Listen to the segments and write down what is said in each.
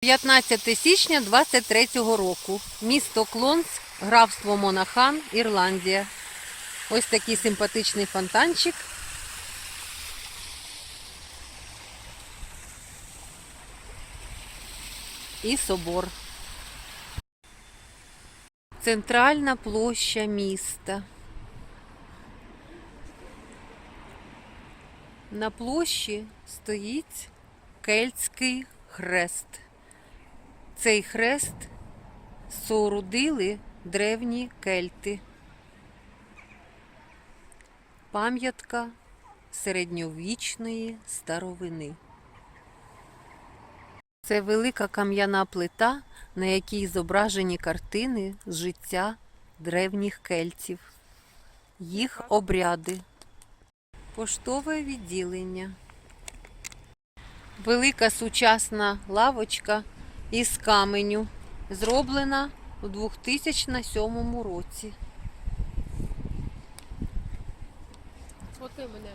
15 січня 23-го року. Місто Клонс, графство Монахан, Ірландія. Ось такий симпатичний фонтанчик. І собор. Центральна площа міста. На площі стоїть кельтський хрест. Цей хрест соорудили древні кельти. Пам'ятка середньовічної старовини. Це велика кам'яна плита, на якій зображені картини життя древніх кельтів, їх обряди. Поштове відділення. Велика сучасна лавочка із каменю, зроблена у 2007 році. Мене.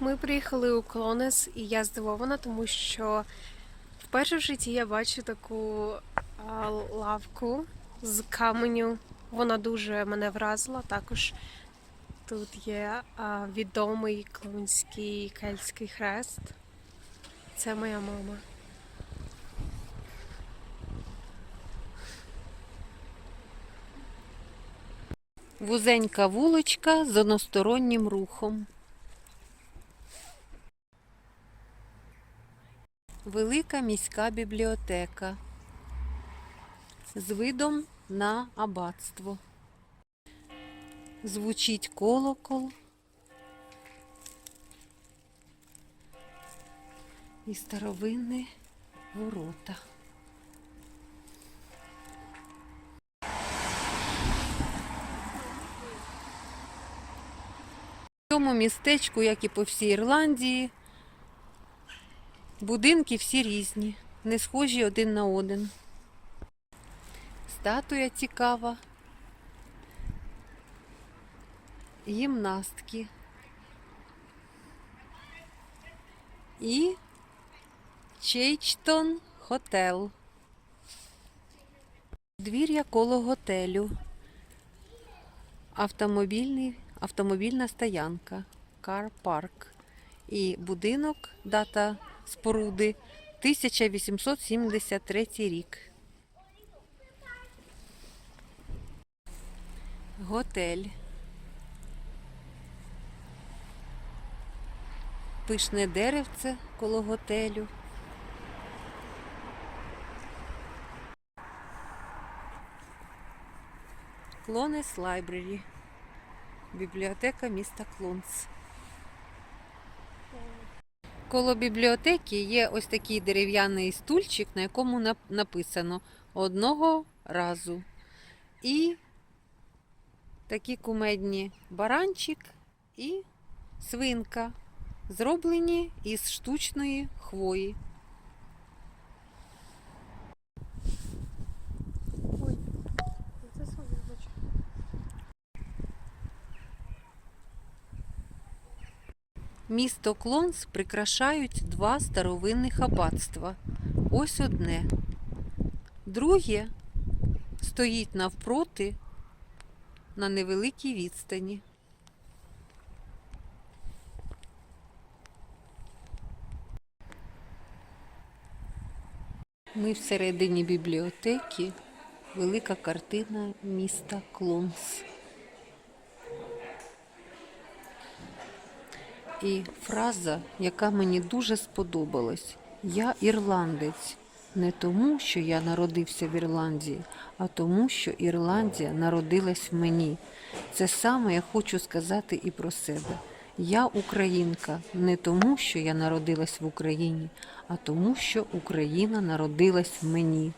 Ми приїхали у Клонес, і я здивована, тому що вперше в житті я бачу таку лавку з каменю. Вона дуже мене вразила. Також тут є відомий клонський кельтський хрест. Це моя мама. Вузенька вуличка з одностороннім рухом. Велика міська бібліотека з видом на аббатство. Звучить колокол. І старовинні ворота. Цьому містечку, як і по всій Ірландії, будинки всі різні, не схожі один на один. Статуя цікава. Гімнастки. І Чейчтон Хотел. Двір'я коло готелю. Автомобільний, автомобільна стоянка, Park. І будинок, дата споруди 1873 рік. Готель. Пишне деревце коло готелю. Клонес Лайбрері. Бібліотека міста Клонс. Коло бібліотеки є ось такий дерев'яний стульчик, на якому написано одного разу. І такі кумедні баранчик і свинка, зроблені із штучної хвої. Місто Клонс прикрашають два старовинних аббатства. Ось одне. Друге стоїть навпроти на невеликій відстані. Ми всередині бібліотеки. Велика картина міста Клонс. І фраза, яка мені дуже сподобалась: Я ірландець. Не тому, що я народився в Ірландії, а тому, що Ірландія народилась в мені. Це саме я хочу сказати і про себе. Я українка не тому, що я народилась в Україні, а тому, що Україна народилась в мені.